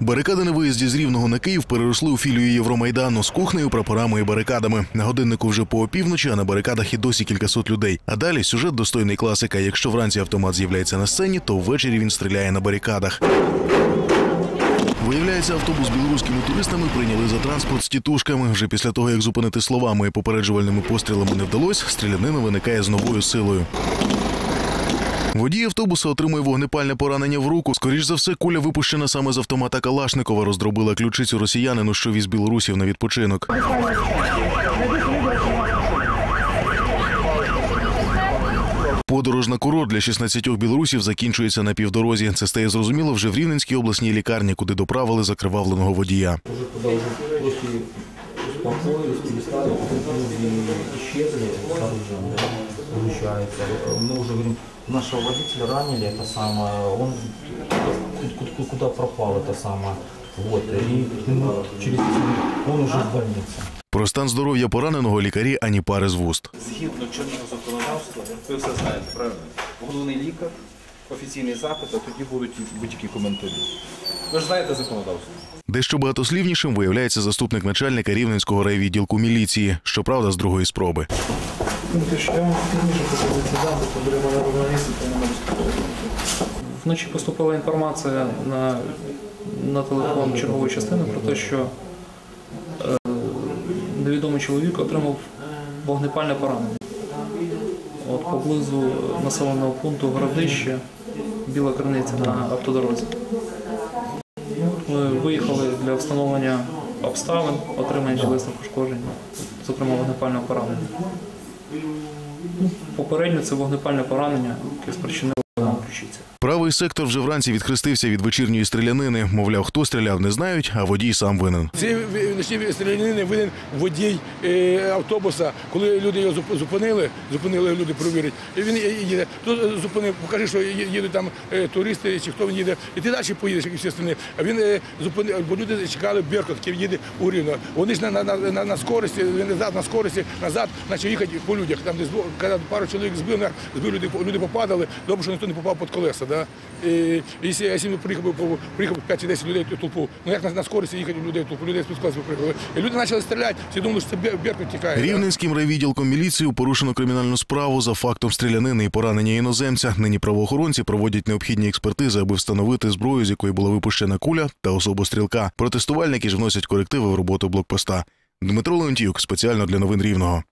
Барикади на виїзді з Рівного на Київ переросли у філію Євромайдану з кухнею, прапорами і барикадами. На годиннику вже по опівночі, а на барикадах і досі кількасот людей. А далі сюжет достойний класика. Якщо вранці автомат з'являється на сцені, то ввечері він стріляє на барикадах. Виявляється, автобус білоруськими туристами прийняли за транспорт з тітушками. Вже після того, як зупинити словами і попереджувальними пострілами не вдалося, стрілянина виникає з новою силою. Водій автобуса отримує вогнепальне поранення в руку. Скоріш за все, куля випущена саме з автомата Калашникова, роздробила ключицю росіянину, що віз білорусів на відпочинок. Подорож на курорт для 16 білорусів закінчується на півдорозі. Це стає зрозуміло вже в Рівненській обласній лікарні, куди доправили закривавленого водія уже когда уже просто успокоились, перестали, люди исчезли с оружием, да, получается. Мы уже говорим, нашего водителя ранили, это самое, он ку- ку- куда пропал, это самое. Вот, и минут через 10 минут он уже в больнице. Про стан здоров'я пораненого лікарі ані пари з вуст. Згідно чинного законодавства, ви все знаєте, правильно? Головний лікар, офіційний запит, а тоді будуть і будь-які коментарі. Ви ж знаєте законодавство. Дещо багатослівнішим виявляється заступник начальника рівненського райвідділку міліції, щоправда, з другої спроби. Вночі поступила інформація на, на телефон чергової частини про те, що е, невідомий чоловік отримав вогнепальне поранення. От поблизу населеного пункту Городище, Біла Криниця на автодорозі. Ми виїхали для встановлення обставин, отримання тілесних пошкоджень, зокрема вогнепального поранення. Ну, Попередньо це вогнепальне поранення, яке спричинило нам ключиця. Правий сектор вже вранці відхрестився від вечірньої стрілянини. Мовляв, хто стріляв, не знають, а водій сам винен. Ці стрілянини винен водій е, автобуса. Коли люди його зупинили, зупинили люди провірять. Він їде. Тут зупинив, покажи, що їдуть там е, туристи чи хто він їде. І ти далі поїдеш, як і всі сторони. А він е, зупинив, бо люди чекали Беркут, який їде у Рівно. Вони ж на, на, на, на, скорості, він назад на скорості, назад, почав їхати по людях. Там десь коли пару чоловік збив, збив люди, люди попадали. Добре, що ніхто не попав під колеса. Да? І, якщо, якщо би по- приїхав 5-10 людей в толпу, ну як на, на скорості їхати людей в толпу, людей колеса приїхали. І люди почали стріляти, всі думали, що це Бер- Беркут тікає. Рівненським райвідділком міліції порушено кримінальну справу за фактом стрілянини і поранення іноземця. Нині правоохоронці проводять необхідні експертизи, аби встановити зброю, з якої була випущена куля та особу стрілка. Протестувальники ж вносять корективи в роботу блокпоста. Дмитро Леонтіюк спеціально для новин Рівного.